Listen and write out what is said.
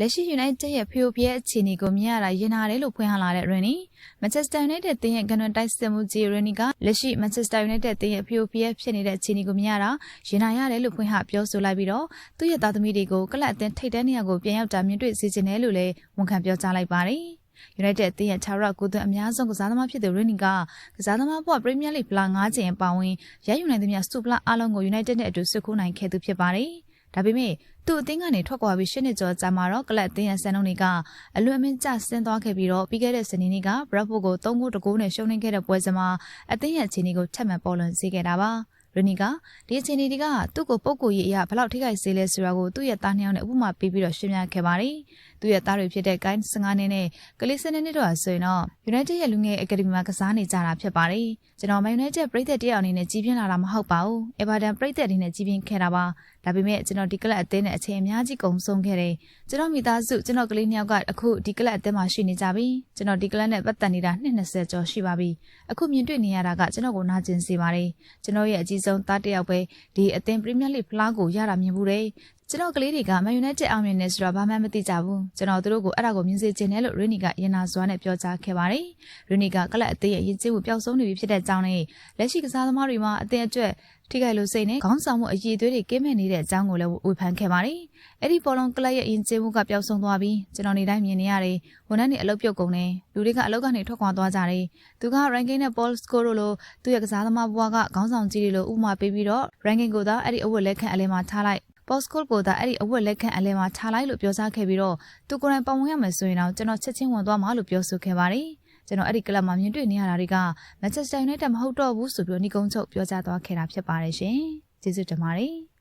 လက်ရှိ United ရဲ့ဖျို့ဖျက်အခြေအနေကိုမြင်ရတာရင်နာတယ်လို့ဖွင့်ဟလာတဲ့ Rooney Manchester United တင်းရဲ့ကနွန်တိုက်စစ်မှုကြီး Rooney ကလက်ရှိ Manchester United တင်းရဲ့ဖျို့ဖျက်ဖြစ်နေတဲ့အခြေအနေကိုမြင်ရတာရင်နာရတယ်လို့ဖွင့်ဟပြောဆိုလိုက်ပြီးတော့သူ့ရဲ့သားသမီးတွေကိုကလပ်အသင်းထိပ်တန်းနေရာကိုပြန်ရောက်တာမြင်တွေ့စေချင်တယ်လို့လည်းဝန်ခံပြောကြားလိုက်ပါတယ် United အသင်းရဲ့6ရက်ကိုသွင်းအများဆုံးကစားသမားဖြစ်တဲ့ Rooney ကကစားသမားဘဝ Premier League ဖလား9ချိန်အပါအဝင်ရယူနိုင်သမျှစူပလာအလုံးကို United နဲ့အတူဆွတ်ခိုးနိုင်ခဲ့သူဖြစ်ပါတယ်။ ဒါပေမဲ့သူ့အသင်းကနေထွက်ခွာပြီးရှစ်နှစ်ကျော်ကြာမှာတော့ကလပ်အသင်းရဲ့စံနှုန်းတွေကအလွန်အမင်းကျဆင်းသွားခဲ့ပြီးတော့ပြီးခဲ့တဲ့စနေနေ့က Bradford ကို3ဂိုးတကိုးနဲ့ရှုံးနိမ့်ခဲ့တဲ့ပွဲစဉ်မှာအသင်းရဲ့အခြေအနေကိုထပ်မံပေါ်လွင်စေခဲ့တာပါ။ရနီကဒီအခြေအနေတွေကသူ့ကိုပုံကိုရေးအရာဘလောက်ထိခိုက်စေလဲဆိုတာကိုသူ့ရဲ့သားနှစ်ယောက်နဲ့ဥပမာပေးပြီးတော့ရှင်းပြခဲ့ပါတယ်။ သူ့ရဲ့သားတွေဖြစ်တဲ့ Gain 15နှစ်နဲ့ကလေးစနေနှစ်တို့ဟာဆိုရင်တော့ United ရဲ့လူငယ်အကယ်ဒမီမှာကစားနေကြတာဖြစ်ပါတယ်။ကျွန်တော် Man United ပြည်သက်တယောက်အနေနဲ့ကြီးပြင်းလာတာမဟုတ်ပါဘူး။ Everton ပြည်သက်အနေနဲ့ကြီးပြင်းခဲ့တာပါ။ဒါပေမဲ့ကျွန်တော်ဒီကလပ်အသင်းနဲ့အချိန်အများကြီးကုန်ဆုံးခဲ့တယ်။ကျွန်တော်မိသားစုကျွန်တော်ကလေးနှစ်ယောက်ကအခုဒီကလပ်အသင်းမှာရှိနေကြပြီ။ကျွန်တော်ဒီကလပ်နဲ့ပတ်သက်နေတာနှစ်20ကျော်ရှိပါပြီ။အခုမြင်တွေ့နေရတာကကျွန်တော်ကိုနာကျင်စေပါတယ်။ကျွန်တော်ရဲ့အကြီးဆုံးသားတစ်ယောက်ပဲဒီအသင်းပရီးမီးယားလိဖလားကိုရတာမြင်ဘူးတယ် ကျွန်တော်ကလေးတွေကမန်ယူနိုက်တက်အောင်မြင်နေဆိုတော့ဘာမှမသိကြဘူးကျွန်တော်တို့ကိုအဲ့ဒါကိုမြင်စေချင်တယ်လို့ရင်းနီကရင်နာစွာနဲ့ပြောကြားခဲ့ပါတယ်ရင်းနီကကလပ်အသင်းရဲ့ရင်ကျေးမှုပျောက်ဆုံးနေပြီဖြစ်တဲ့အကြောင်းနဲ့လက်ရှိကစားသမားတွေမှာအသင်းအတွက်ထိခိုက်လို့စိတ်နဲ့ခေါင်းဆောင်မှုအည်သွေးတွေကင်းမဲ့နေတဲ့အကြောင်းကိုလည်းဝေဖန်ခဲ့ပါတယ်အဲ့ဒီပေါ်လုံးကလပ်ရဲ့ရင်ကျေးမှုကပျောက်ဆုံးသွားပြီးကျွန်တော်နေတိုင်းမြင်နေရတယ်ဝန်ထမ်းတွေအလုပ်ပြုတ်ကုန်တယ်လူတွေကအလုပ်ကနေထွက်ခွာသွားကြတယ်သူက ranking နဲ့ Paul score လို့လို့သူ့ရဲ့ကစားသမားဘဝကခေါင်းဆောင်ကြီးတွေလို့ဥပမာပေးပြီးတော့ ranking ကိုသာအဲ့ဒီအဝတ်လက်ခံအလဲမှာထားလိုက် Postcode ကိုသာအဲ့ဒီအဝတ်လက်ခံအလဲမှာခြာလိုက်လို့ပြောကြားခဲ့ပြီးတော့သူကိုယ်တိုင်ပုံဝင်ရမယ်ဆိုရင်တော့ကျွန်တော်ချက်ချင်းဝင်သွားမှာလို့ပြောဆိုခဲ့ပါတယ်။ကျွန်တော်အဲ့ဒီကလပ်မှာမြင်တွေ့နေရတာတွေက Manchester United မဟုတ်တော့ဘူးဆိုပြီးတော့ညီကုန်းချုပ်ပြောကြားသွားခဲ့တာဖြစ်ပါတယ်ရှင်။ကျေးဇူးတင်ပါတယ်။